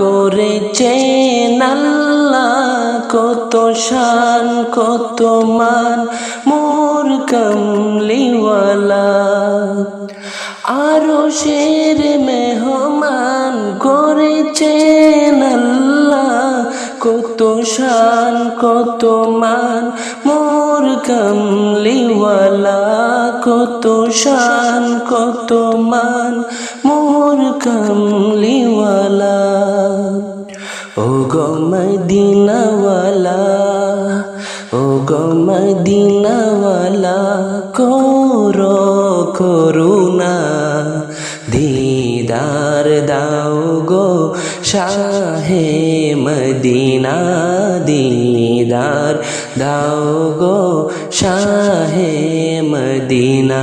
করেছেন আল্লাহ কত শান, কত মান, মোর কমলিওয়ালা। আরও শের মেহমান করেছেন আল্লাহ কত শান, কত মান, মোর কমলিওয়ালা। কত শান, কত মান, মোর কমলিওয়ালা। ও গো মদিনাওয়ালা ও গো মদিনাওয়ালা, করো করুণা, দিদার দাও গো শাহে মদিনা, দিদার দাও গো শাহে মদিনা।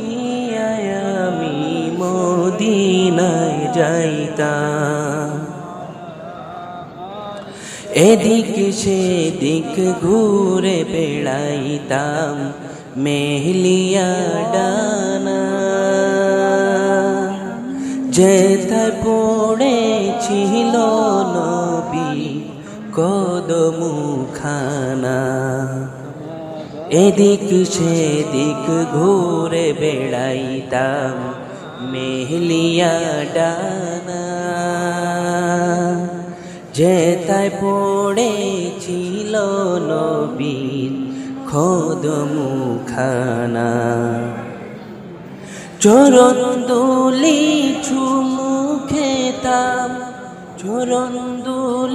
মদিনায় যাইতাম। এদিক সেদিক ঘুরে বেড়াইতাম মেহলিয়া ডানা। যেথায় পড়েছিল নবী কদমুখানা। এদিক সেদিক ঘুরে বেড়াইতাম মেহলিয়া ডানা যেতায় পড়েছিল নবীর খোদ মুখানা চরণ দুলি চুমু খেতাম চরণ দুলি